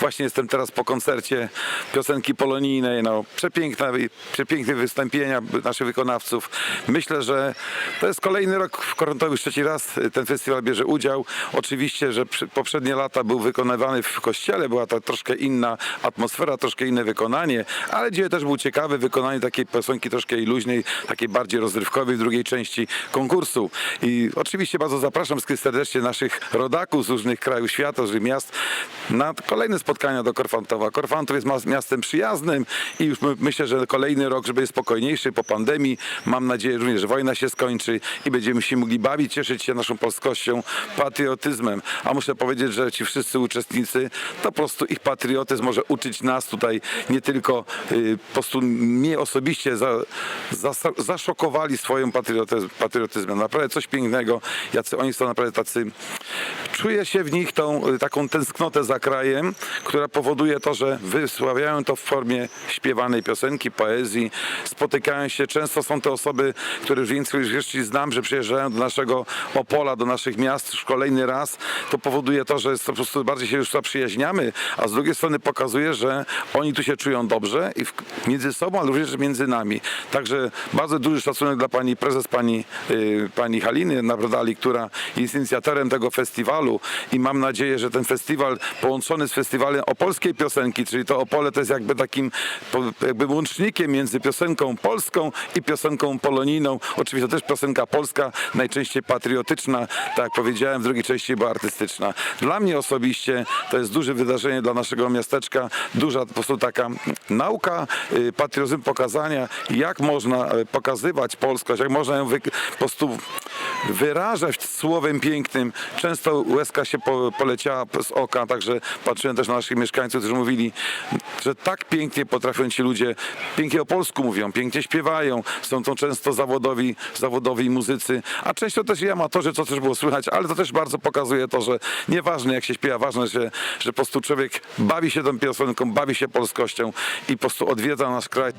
Właśnie jestem teraz po koncercie piosenki polonijnej. No, przepiękne, przepiękne wystąpienia naszych wykonawców. Myślę, że to jest kolejny rok w już trzeci raz ten festiwal bierze udział. Oczywiście, że poprzednie lata był wykonywany w kościele, była to troszkę inna atmosfera, troszkę inne wykonanie, ale dzisiaj też był ciekawy wykonanie takiej piosenki troszkę luźnej, takiej bardziej rozrywkowej w drugiej części konkursu. I oczywiście bardzo zapraszam serdecznie naszych rodaków z różnych krajów świata, z różnych miast na kolejne spotkania do Korfantowa. Korfantów jest miastem przyjaznym i już my, myślę, że kolejny rok, żeby jest spokojniejszy po pandemii. Mam nadzieję również, że wojna się skończy i będziemy się mogli bawić, cieszyć się naszą polskością, patriotyzmem. A muszę powiedzieć, że ci wszyscy uczestnicy, to po prostu ich patriotyzm może uczyć nas tutaj nie tylko y, po prostu mnie osobiście za, za, zaszokowali swoim patriotyzm, patriotyzmem. Naprawdę coś pięknego, jacy oni są naprawdę tacy czuję się w nich tą y, taką tęsknotę za krajem, która powoduje to, że wysławiają to w formie śpiewanej piosenki, poezji, spotykają się. Często są to osoby, które już większość jeszcze znam, że przyjeżdżają do naszego Opola, do naszych miast już kolejny raz. To powoduje to, że po prostu bardziej się już zaprzyjaźniamy, a z drugiej strony pokazuje, że oni tu się czują dobrze i między sobą, ale również między nami. Także bardzo duży szacunek dla pani prezes, pani, y, pani Haliny Nabrodali, która jest inicjatorem tego festiwalu i mam nadzieję, że ten festiwal połączony z festiwalem opolskiej piosenki, czyli to Opole to jest jakby takim jakby łącznikiem między piosenką polską i piosenką polonijną. Oczywiście to też piosenka polska, najczęściej patriotyczna, tak jak powiedziałem, w drugiej części była artystyczna. Dla mnie osobiście to jest duże wydarzenie dla naszego miasteczka, duża po prostu taka nauka, y, patriotyzm pokazania, jak można y, pokazywać polskość, jak można ją po prostu wyrażać słowem pięknym. Często łezka się po, poleciała z oka, także patrzyłem też na naszych mieszkańców, którzy mówili, że tak pięknie potrafią ci ludzie, pięknie o polsku mówią, pięknie śpiewają, są to często zawodowi, zawodowi muzycy, a często też i amatorzy, co też było słychać, ale to też bardzo pokazuje to, że nieważne jak się śpiewa, ważne, że, że po prostu człowiek bawi się tą piosenką, bawi się polskością i po prostu odwiedza nasz kraj.